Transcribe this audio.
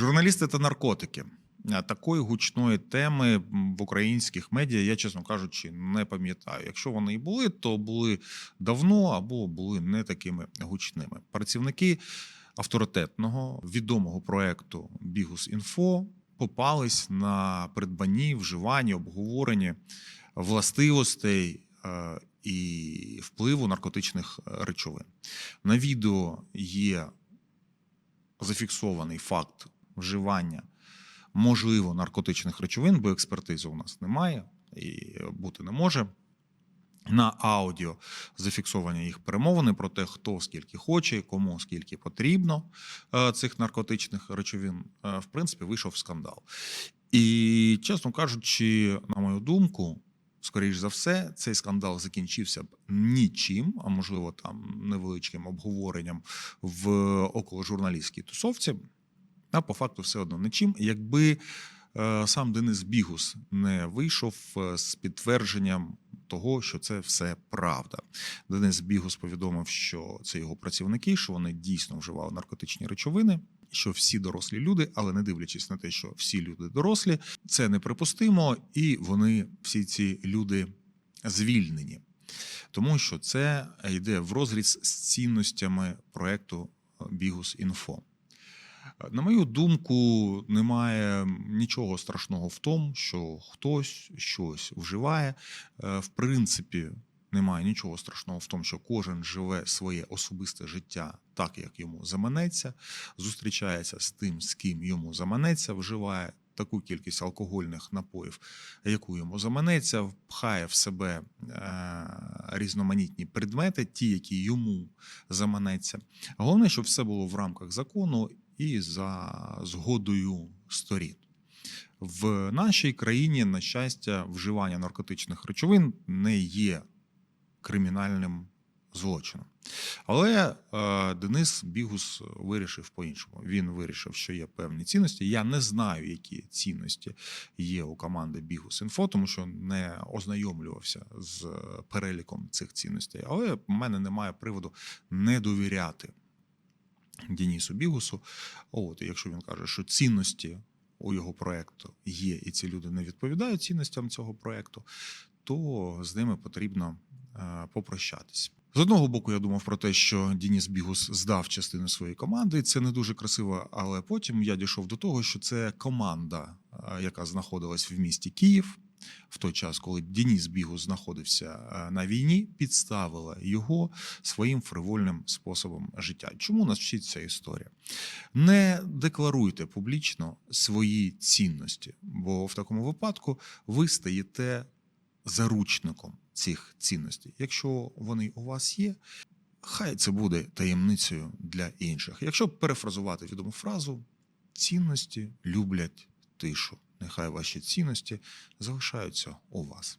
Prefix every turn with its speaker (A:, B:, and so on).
A: Журналісти та наркотики. Такої гучної теми в українських медіа, я, чесно кажучи, не пам'ятаю. Якщо вони і були, то були давно або були не такими гучними. Працівники авторитетного відомого проекту Бігус Інфо попались на придбанні, вживанні, обговоренні властивостей е, і впливу наркотичних е, речовин. На відео є зафіксований факт вживання можливо наркотичних речовин, бо експертизи у нас немає і бути не може. На аудіо зафіксовані їх перемовини про те, хто скільки хоче, кому скільки потрібно е, цих наркотичних речовин. Е, В принципі, вийшов скандал. І, чесно кажучи, на мою думку, скоріш за все, цей скандал закінчився б нічим, а можливо, там невеличким обговоренням в околожурналістській тусовці. А по факту все одно нічим, якби е, сам Денис Бігус не вийшов е, з підтвердженням того, що це все правда. Денис Бігус повідомив, що це його працівники, що вони дійсно вживали наркотичні речовини. Що всі дорослі люди, але не дивлячись на те, що всі люди дорослі, це неприпустимо, і вони всі ці люди звільнені, тому що це йде в розріз з цінностями проекту Бігус Інфо. На мою думку, немає нічого страшного в тому, що хтось щось вживає. Е, В принципі, немає нічого страшного в тому, що кожен живе своє особисте життя так, як йому заманеться, зустрічається з тим, з ким йому заманеться, вживає таку кількість алкогольних напоїв, яку йому заманеться, впхає в себе е, різноманітні предмети, ті, які йому заманеться. Головне, щоб все було в рамках закону і за згодою сторін. В нашій країні, на щастя, вживання наркотичних речовин не є кримінальним злочином. Але е, Денис Бігус вирішив по-іншому. Він вирішив, що є певні цінності. Я не знаю, які цінності є у команди Бігус Інфо, тому що не ознайомлювався з переліком цих цінностей. Але в мене немає приводу не довіряти Денісу Бігусу. От, якщо він каже, що цінності у його проекту є, і ці люди не відповідають цінностям цього проекту, то з ними потрібно е, попрощатись. З одного боку, я думав про те, що Дініс Бігус здав частину своєї команди, і це не дуже красиво. Але потім я дійшов до того, що це команда, е, яка знаходилась в місті Київ. В той час, коли Дініс Бігус знаходився е, на війні, підставила його своїм фривольним способом життя. Чому нас вчить ця історія? Не декларуйте публічно свої цінності, бо в такому випадку ви стаєте заручником цих цінностей. Якщо вони у вас є, хай це буде таємницею для інших. Якщо перефразувати відому фразу, цінності люблять тишу. Нехай ваші цінності залишаються у вас.